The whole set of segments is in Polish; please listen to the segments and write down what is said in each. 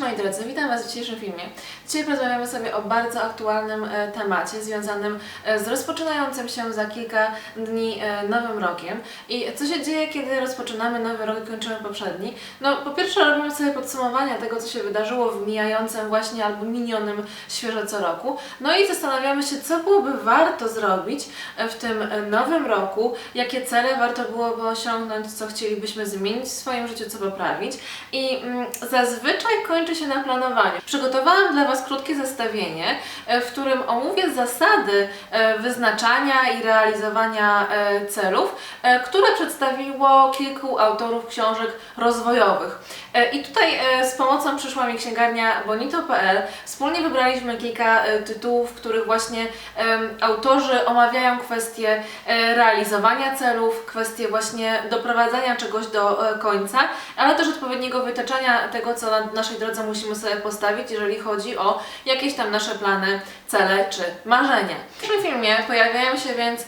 moi drodzy, witam Was w dzisiejszym filmie. Dzisiaj porozmawiamy sobie o bardzo aktualnym e, temacie związanym e, z rozpoczynającym się za kilka dni e, nowym rokiem. I co się dzieje, kiedy rozpoczynamy nowy rok i kończymy poprzedni? No, po pierwsze robimy sobie podsumowania tego, co się wydarzyło w mijającym właśnie albo minionym świeżo co roku. No i zastanawiamy się, co byłoby warto zrobić w tym nowym roku, jakie cele warto byłoby osiągnąć, co chcielibyśmy zmienić w swoim życiu, co poprawić. I mm, zazwyczaj kończy się na planowaniu. Przygotowałam dla Was krótkie zestawienie, e, w którym omówię zasady e, wyznaczania i realizowania e, celów, które przedstawiło kilku autorów książek rozwojowych. E, I tutaj e, z pomocą przyszła mi księgarnia bonito.pl. Wspólnie wybraliśmy kilka e, tytułów, w których właśnie autorzy omawiają kwestie realizowania celów, kwestie właśnie doprowadzania czegoś do końca, ale też odpowiedniego wytaczania tego, co na naszej drodze musimy sobie postawić, jeżeli chodzi o jakieś tam nasze plany, cele czy marzenia. W tym filmie pojawiają się więc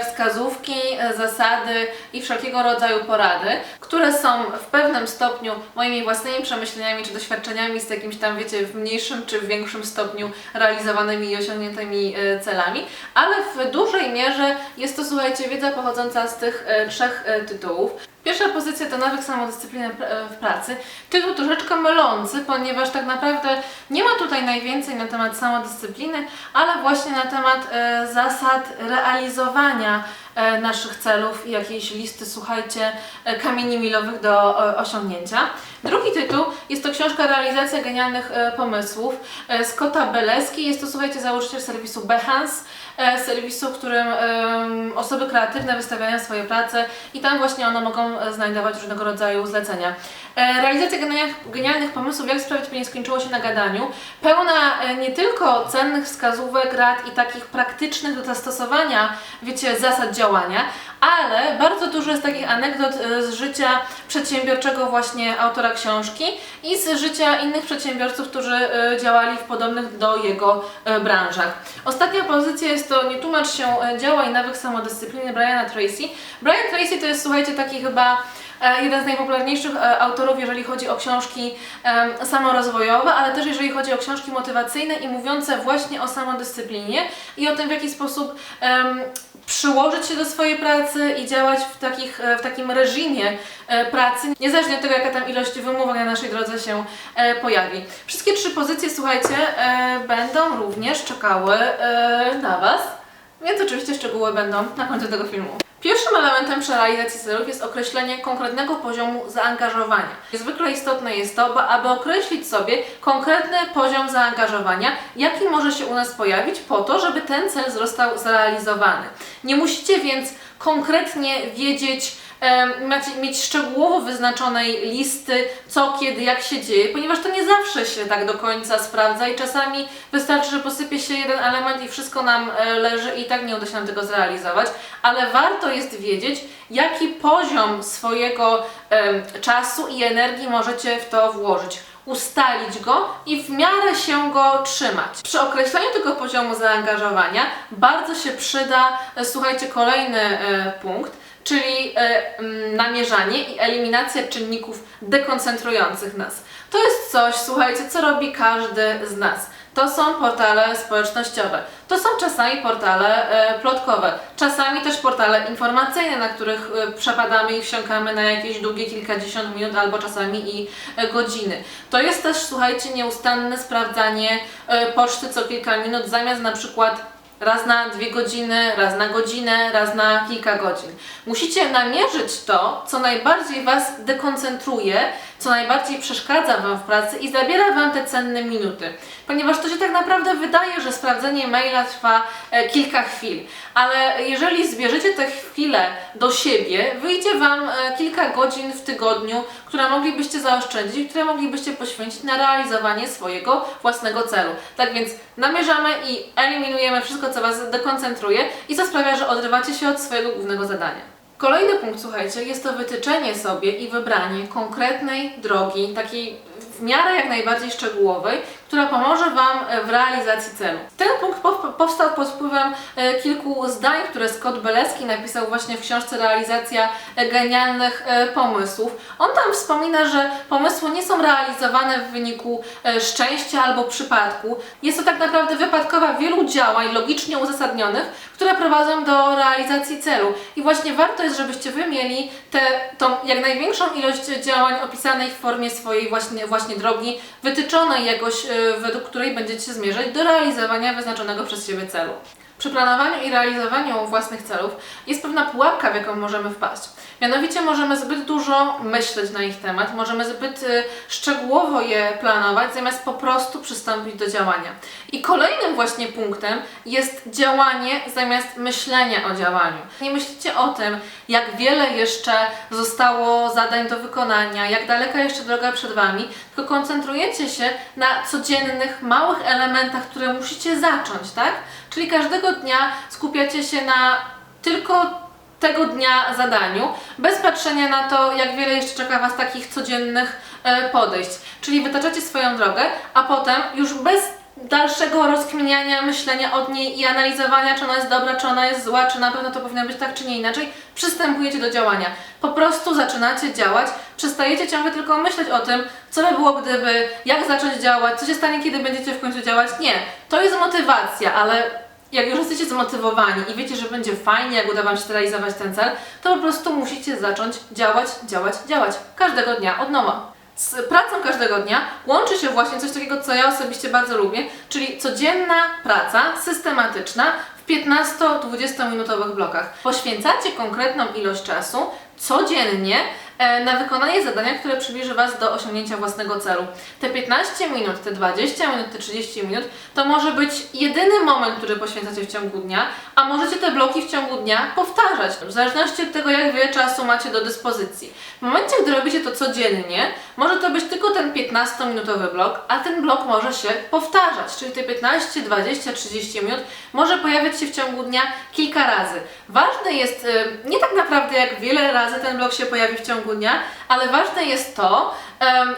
wskazówki, e, zasady i wszelkiego rodzaju porady, które są w pewnym stopniu moimi własnymi przemyśleniami czy doświadczeniami z jakimś tam, wiecie, w mniejszym czy w większym stopniu realizowanymi i osiągniętymi e, celami, ale w dużej mierze jest to, słuchajcie, wiedza pochodząca z tych e, trzech e, tytułów. Pierwsza pozycja to nawyk samodyscypliny e, w pracy. Tytuł troszeczkę mylący, ponieważ tak naprawdę nie ma tutaj najwięcej na temat samodyscypliny, ale właśnie na temat e, zasad realizowania e, naszych celów i jakiejś listy, słuchajcie, kamieni milowych do osiągnięcia. Drugi tytuł jest to książka Realizacja genialnych pomysłów Scotta Beleski. Jest to, słuchajcie, założyciel serwisu Behance, serwisu, w którym osoby kreatywne wystawiają swoje prace i tam właśnie one mogą e, znajdować różnego rodzaju zlecenia. E, Realizacja genialnych, pomysłów, jak sprawić, by nie skończyło się na gadaniu, pełna e, nie tylko cennych wskazówek, rad i takich praktycznych do zastosowania, wiecie, zasad działania, ale bardzo dużo jest takich anegdot e, z życia przedsiębiorczego właśnie autora książki i z życia innych przedsiębiorców, którzy działali w podobnych do jego branżach. Ostatnia pozycja jest to Nie tłumacz się, e, działaj, nawyk samodyscypliny Briana Tracy. Brian Tracy to jest, słuchajcie, taki chyba jeden z najpopularniejszych e, autorów, jeżeli chodzi o książki samorozwojowe, ale też jeżeli chodzi o książki motywacyjne i mówiące właśnie o samodyscyplinie i o tym, w jaki sposób przyłożyć się do swojej pracy i działać w, takich, e, w takim reżimie e, pracy, niezależnie od tego, jaka tam ilość wymówek na naszej drodze się e, pojawi. Wszystkie trzy pozycje, słuchajcie, e, będą również czekały e, na Was, więc oczywiście szczegóły będą na końcu tego filmu. Pierwszym elementem przy realizacji celów jest określenie konkretnego poziomu zaangażowania. Niezwykle istotne jest to, aby określić sobie konkretny poziom zaangażowania, jaki może się u nas pojawić po to, żeby ten cel został zrealizowany. Nie musicie więc konkretnie wiedzieć, macie mieć szczegółowo wyznaczonej listy, co, kiedy, jak się dzieje, ponieważ to nie zawsze się tak do końca sprawdza i czasami wystarczy, że posypie się jeden element i wszystko nam e, leży i tak nie uda się nam tego zrealizować, ale warto jest wiedzieć, jaki poziom swojego czasu i energii możecie w to włożyć. Ustalić go i w miarę się go trzymać. Przy określeniu tego poziomu zaangażowania bardzo się przyda, e, słuchajcie, kolejny e, punkt, czyli e, mm, namierzanie i eliminacja czynników dekoncentrujących nas. To jest coś, słuchajcie, co robi każdy z nas. To są portale społecznościowe. To są czasami portale e, plotkowe, czasami też portale informacyjne, na których e, przepadamy i wsiąkamy na jakieś długie kilkadziesiąt minut albo czasami i godziny. To jest też, słuchajcie, nieustanne sprawdzanie poczty co kilka minut, zamiast na przykład raz na dwie godziny, raz na godzinę, raz na kilka godzin. Musicie namierzyć to, co najbardziej Was dekoncentruje, co najbardziej przeszkadza Wam w pracy i zabiera Wam te cenne minuty. Ponieważ to się tak naprawdę wydaje, że sprawdzenie maila trwa e, kilka chwil, ale jeżeli zbierzecie te chwile do siebie, wyjdzie Wam e, kilka godzin w tygodniu, które moglibyście zaoszczędzić które moglibyście poświęcić na realizowanie swojego własnego celu. Tak więc namierzamy i eliminujemy wszystko, co Was dekoncentruje i co sprawia, że odrywacie się od swojego głównego zadania. Kolejny punkt, słuchajcie, jest to wytyczenie sobie i wybranie konkretnej drogi, takiej w miarę jak najbardziej szczegółowej, która pomoże Wam e, w realizacji celu. Ten punkt pow- powstał pod wpływem e, kilku zdań, które Scott Beleski napisał właśnie w książce Realizacja e, genialnych pomysłów. On tam wspomina, że pomysły nie są realizowane w wyniku szczęścia albo przypadku. Jest to tak naprawdę wypadkowa wielu działań logicznie uzasadnionych, które prowadzą do realizacji celu. I właśnie warto jest, żebyście Wy mieli tę tą jak największą ilość działań opisanej w formie swojej właśnie, właśnie drogi, wytyczonej jakoś, według której będziecie zmierzać do realizowania wyznaczonego przez siebie celu. Przy planowaniu i realizowaniu własnych celów jest pewna pułapka, w jaką możemy wpaść. Mianowicie możemy zbyt dużo myśleć na ich temat, możemy zbyt y, szczegółowo je planować, zamiast po prostu przystąpić do działania. I kolejnym właśnie punktem jest działanie zamiast myślenia o działaniu. Nie myślicie o tym, jak wiele jeszcze zostało zadań do wykonania, jak daleka jeszcze droga przed Wami, tylko koncentrujecie się na codziennych, małych elementach, które musicie zacząć, tak? Czyli każdego dnia skupiacie się na tylko tego dnia zadaniu, bez patrzenia na to, jak wiele jeszcze czeka Was takich codziennych e, podejść. Czyli wytaczacie swoją drogę, a potem już bez dalszego rozkminiania, myślenia od niej i analizowania, czy ona jest dobra, czy ona jest zła, czy na pewno to powinno być tak, czy nie inaczej, przystępujecie do działania. Po prostu zaczynacie działać, przestajecie ciągle tylko myśleć o tym, co by było gdyby, jak zacząć działać, co się stanie, kiedy będziecie w końcu działać. Nie, to jest motywacja, ale jak już jesteście zmotywowani i wiecie, że będzie fajnie, jak uda Wam się realizować ten cel, to po prostu musicie zacząć działać, działać, działać. Każdego dnia od nowa. Z pracą każdego dnia łączy się właśnie coś takiego, co ja osobiście bardzo lubię, czyli codzienna praca systematyczna w 15-20 minutowych blokach. Poświęcacie konkretną ilość czasu codziennie na wykonanie zadania, które przybliży Was do osiągnięcia własnego celu. Te 15 minut, te 20 minut, te 30 minut to może być jedyny moment, który poświęcacie w ciągu dnia, a możecie te bloki w ciągu dnia powtarzać, w zależności od tego, jak wiele czasu macie do dyspozycji. W momencie, gdy robicie to codziennie, może to być tylko ten 15-minutowy blok, a ten blok może się powtarzać, czyli te 15, 20, 30 minut może pojawiać się w ciągu dnia kilka razy. Ważne jest y, nie tak naprawdę, jak wiele razy ten blok się pojawi w ciągu ale ważne jest to,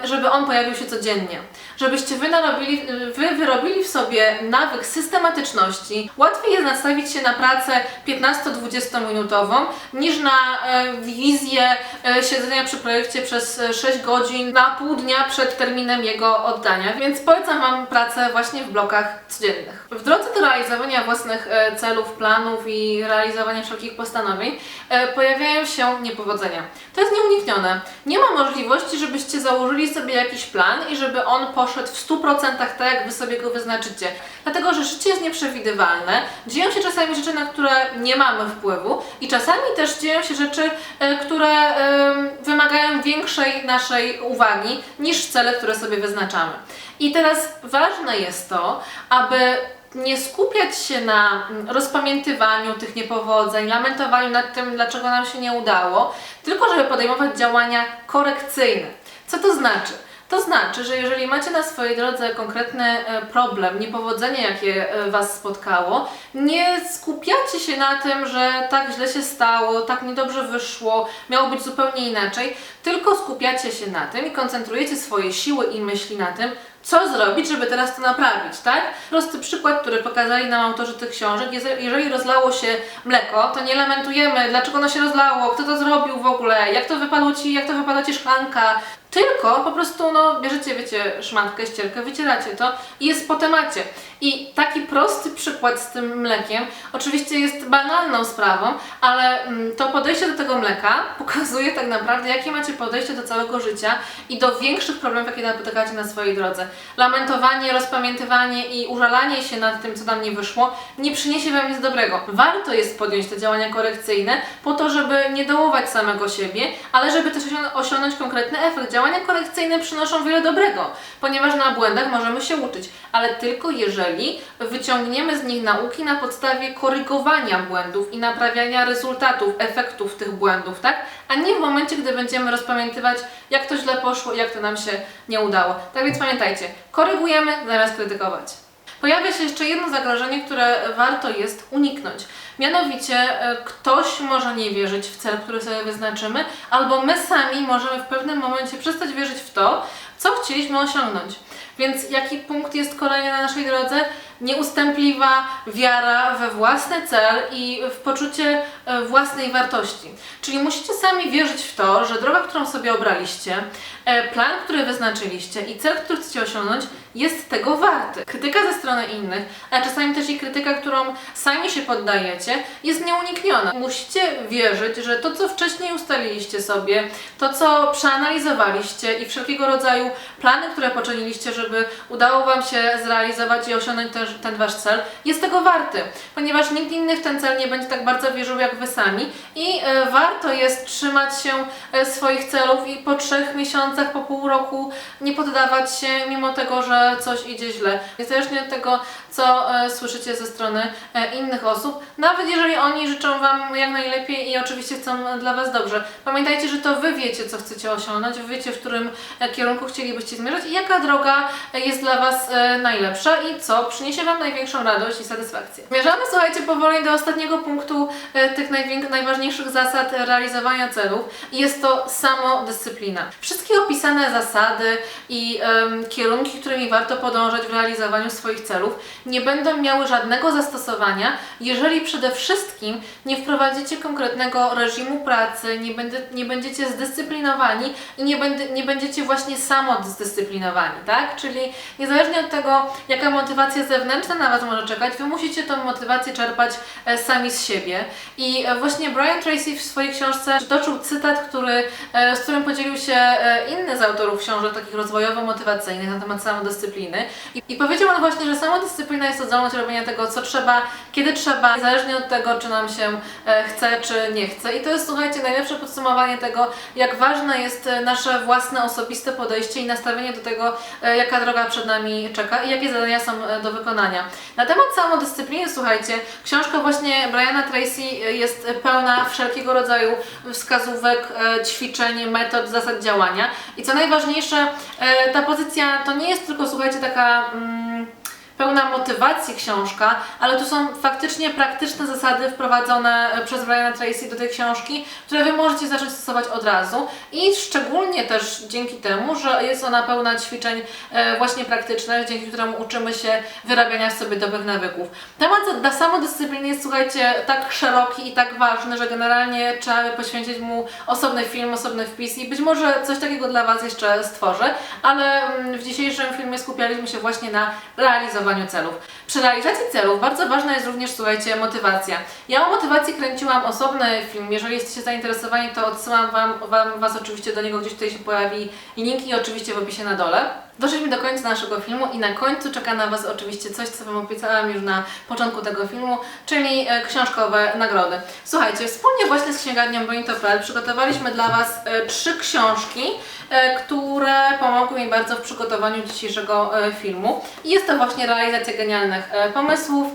żeby on pojawił się codziennie. Żebyście wy, narobili, wy wyrobili w sobie nawyk systematyczności. Łatwiej jest nastawić się na pracę 15-20 minutową niż na wizję e, siedzenia przy projekcie przez e, 6 godzin na pół dnia przed terminem jego oddania. Więc polecam Wam pracę właśnie w blokach codziennych. W drodze do realizowania własnych e, celów, planów i realizowania wszelkich postanowień e, pojawiają się niepowodzenia. To jest nieuniknione. Nie ma możliwości, żebyście założyli sobie jakiś plan i żeby on poszedł w 100% tak, jak Wy sobie go wyznaczycie. Dlatego, że życie jest nieprzewidywalne, dzieją się czasami rzeczy, na które nie mamy wpływu i czasami też dzieją się rzeczy, e, które em, wymagają większej naszej uwagi niż cele, które sobie wyznaczamy. I teraz ważne jest to, aby nie skupiać się na mm, rozpamiętywaniu tych niepowodzeń, lamentowaniu nad tym, dlaczego nam się nie udało, tylko żeby podejmować działania korekcyjne. Co to znaczy? To znaczy, że jeżeli macie na swojej drodze konkretny e, problem, niepowodzenie, jakie e, Was spotkało, nie skupiacie się na tym, że tak źle się stało, tak niedobrze wyszło, miało być zupełnie inaczej, tylko skupiacie się na tym i koncentrujecie swoje siły i myśli na tym, co zrobić, żeby teraz to naprawić, tak? Prosty przykład, który pokazali nam autorzy tych książek, jeżeli rozlało się mleko, to nie lamentujemy, dlaczego ono się rozlało, kto to zrobił w ogóle, jak to wypadło Ci, jak to wypadła Ci szklanka, tylko po prostu, no, bierzecie, wiecie, szmatkę, ścierkę, wycieracie to i jest po temacie. I taki prosty przykład z tym mlekiem, oczywiście jest banalną sprawą, ale mm, to podejście do tego mleka pokazuje tak naprawdę, jakie macie podejście do całego życia i do większych problemów, jakie napotykacie na swojej drodze. Lamentowanie, rozpamiętywanie i użalanie się nad tym, co nam nie wyszło, nie przyniesie Wam nic dobrego. Warto jest podjąć te działania korekcyjne po to, żeby nie dołować samego siebie, ale żeby też osią- osiągnąć konkretny efekt. Działania korekcyjne przynoszą wiele dobrego, ponieważ na błędach możemy się uczyć, ale tylko jeżeli wyciągniemy z nich nauki na podstawie korygowania błędów i naprawiania rezultatów, efektów tych błędów, tak? A nie w momencie, gdy będziemy rozpamiętywać, jak to źle poszło, jak to nam się nie udało. Tak więc pamiętajcie, korygujemy zamiast krytykować. Pojawia się jeszcze jedno zagrożenie, które warto jest uniknąć. Mianowicie e, ktoś może nie wierzyć w cel, który sobie wyznaczymy, albo my sami możemy w pewnym momencie przestać wierzyć w to, co chcieliśmy osiągnąć. Więc jaki punkt jest kolejny na naszej drodze? Nieustępliwa wiara we własny cel i w poczucie e, własnej wartości. Czyli musicie sami wierzyć w to, że droga, którą sobie obraliście, e, plan, który wyznaczyliście i cel, który chcecie osiągnąć, jest tego warty. Krytyka ze strony innych, a czasami też i krytyka, którą sami się poddajecie, jest nieunikniona. Musicie wierzyć, że to, co wcześniej ustaliliście sobie, to, co przeanalizowaliście i wszelkiego rodzaju plany, które poczyniliście, żeby udało Wam się zrealizować i osiągnąć ten, ten Wasz cel, jest tego warty, ponieważ nikt inny w ten cel nie będzie tak bardzo wierzył jak Wy sami i e, warto jest trzymać się e, swoich celów i po trzech miesiącach, po pół roku nie poddawać się, mimo tego, że coś idzie źle. Niezależnie od tego, co e, słyszycie ze strony e, innych osób, nawet jeżeli oni życzą Wam jak najlepiej i oczywiście chcą dla Was dobrze. Pamiętajcie, że to Wy wiecie, co chcecie osiągnąć, Wy wiecie, w którym e, kierunku chcielibyście zmierzać i jaka droga jest dla Was najlepsza i co przyniesie Wam największą radość i satysfakcję. Zmierzamy, słuchajcie, powoli do ostatniego punktu tych najważniejszych zasad realizowania celów jest to samodyscyplina. Wszystkie opisane zasady i em, kierunki, którymi warto podążać w realizowaniu swoich celów, nie będą miały żadnego zastosowania, jeżeli przede wszystkim nie wprowadzicie konkretnego reżimu pracy, nie, będę, nie będziecie zdyscyplinowani i nie, będę, nie będziecie właśnie samozdyscyplinowani, tak? Czyli niezależnie od tego, jaka motywacja zewnętrzna na Was może czekać, Wy musicie tą motywację czerpać e, sami z siebie. I e, właśnie Brian Tracy w swojej książce przytoczył cytat, który, e, z którym podzielił się inny z autorów książek takich rozwojowo-motywacyjnych na temat samodyscypliny. I, I powiedział on właśnie, że samodyscyplina jest zdolność robienia tego, co trzeba, kiedy trzeba, niezależnie od tego, czy nam się e, chce, czy nie chce. I to jest, słuchajcie, najlepsze podsumowanie tego, jak ważne jest e, nasze własne, osobiste podejście i nastawienie do tego, e, jaka droga przed nami czeka i jakie zadania są do wykonania. Na temat samodyscypliny, słuchajcie, książka właśnie Briana Tracy jest pełna wszelkiego rodzaju wskazówek, ćwiczeń, metod, zasad działania. I co najważniejsze, ta pozycja to nie jest tylko, słuchajcie, taka. Mm, pełna motywacji książka, ale tu są faktycznie praktyczne zasady wprowadzone e, przez Briana Tracy do tej książki, które Wy możecie zacząć stosować od razu i szczególnie też dzięki temu, że jest ona pełna ćwiczeń e, właśnie praktycznych, dzięki któremu uczymy się wyrabiania sobie dobrych nawyków. Temat dla samodyscypliny jest, słuchajcie, tak szeroki i tak ważny, że generalnie trzeba poświęcić mu osobny film, osobny wpis i być może coś takiego dla Was jeszcze stworzę, ale mm, w dzisiejszym filmie skupialiśmy się właśnie na realizowaniu celów. Przy realizacji celów bardzo ważna jest również, słuchajcie, motywacja. Ja o motywacji kręciłam osobny film. Jeżeli jesteście zainteresowani, to odsyłam wam, wam Was oczywiście do niego, gdzieś tutaj się pojawi link i oczywiście w opisie na dole. Doszliśmy do końca naszego filmu i na końcu czeka na Was oczywiście coś, co Wam obiecałam już na początku tego filmu, czyli e, książkowe nagrody. Słuchajcie, wspólnie właśnie z księgarnią Bonito.pl przygotowaliśmy dla Was e, trzy książki, e, które pomogły mi bardzo w przygotowaniu dzisiejszego filmu. Jest to właśnie realizacja genialnych pomysłów,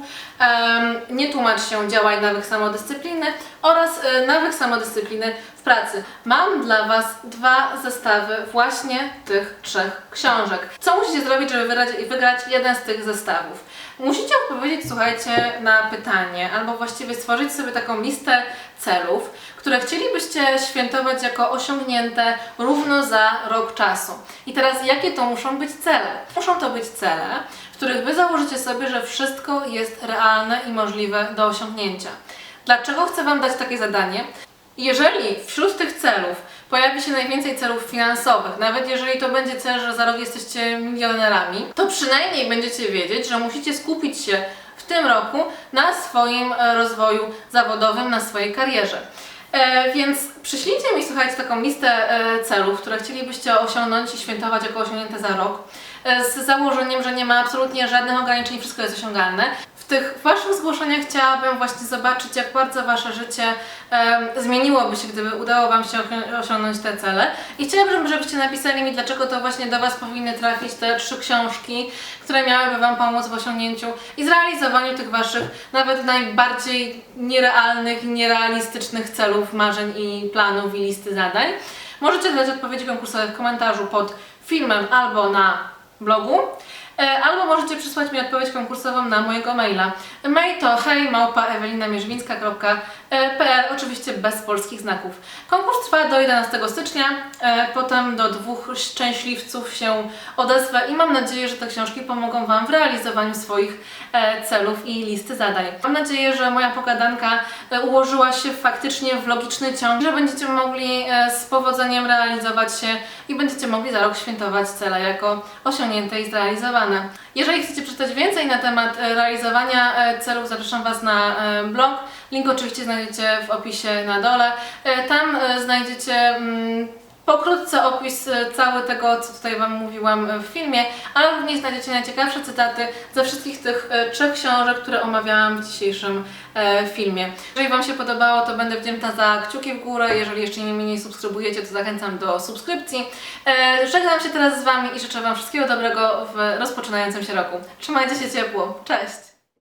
nie tłumacz się, działaj nawyk samodyscypliny oraz e, nawyk samodyscypliny w pracy. Mam dla Was dwa zestawy właśnie tych trzech książek. Co musicie zrobić, żeby wygrać, wygrać jeden z tych zestawów? Musicie odpowiedzieć, słuchajcie, na pytanie, albo właściwie stworzyć sobie taką listę celów, które chcielibyście świętować jako osiągnięte równo za rok czasu. I teraz, jakie to muszą być cele? Muszą to być cele, w których Wy założycie sobie, że wszystko jest realne i możliwe do osiągnięcia. Dlaczego chcę Wam dać takie zadanie? Jeżeli wśród tych celów pojawi się najwięcej celów finansowych, nawet jeżeli to będzie cel, że za rok jesteście milionerami, to przynajmniej będziecie wiedzieć, że musicie skupić się w tym roku na swoim e, rozwoju zawodowym, na swojej karierze. E, więc przyślijcie mi, słuchajcie, taką listę e, celów, które chcielibyście osiągnąć i świętować jako osiągnięte za rok, z założeniem, że nie ma absolutnie żadnych ograniczeń, wszystko jest osiągalne. W tych Waszych zgłoszeniach chciałabym właśnie zobaczyć, jak bardzo Wasze życie em, zmieniłoby się, gdyby udało Wam się osią- osiągnąć te cele. I chciałabym, żebyście napisali mi, dlaczego to właśnie do Was powinny trafić te trzy książki, które miałyby Wam pomóc w osiągnięciu i zrealizowaniu tych Waszych nawet najbardziej nierealnych, nierealistycznych celów, marzeń i planów i listy zadań. Możecie dać odpowiedzi konkursowe w komentarzu pod filmem albo na blogu. E, Albo możecie przysłać mi odpowiedź konkursową na mojego maila. Mail to hejmałpa.ewelinamierzwińska.pl e, PL, oczywiście bez polskich znaków. Konkurs trwa do 11 stycznia, e, potem do dwóch szczęśliwców się odezwę i mam nadzieję, że te książki pomogą Wam w realizowaniu swoich e, celów i listy zadań. Mam nadzieję, że moja pogadanka e, ułożyła się faktycznie w logiczny ciąg, że będziecie mogli e, z powodzeniem realizować się i będziecie mogli za rok świętować cele jako osiągnięte i zrealizowane. Jeżeli chcecie przeczytać więcej na temat e, realizowania e, celów, zapraszam Was na e, blog. Link oczywiście znajdziecie w opisie na dole. E, Tam e, znajdziecie mm, pokrótce opis e, cały tego, co tutaj Wam mówiłam w filmie, ale również znajdziecie najciekawsze cytaty ze wszystkich tych trzech książek, które omawiałam w dzisiejszym filmie. Jeżeli Wam się podobało, to będę wdzięczna za kciuki w górę. Jeżeli jeszcze nie mnie nie subskrybujecie, to zachęcam do subskrypcji. Żegnam się teraz z Wami i życzę Wam wszystkiego dobrego w rozpoczynającym się roku. Trzymajcie się ciepło. Cześć!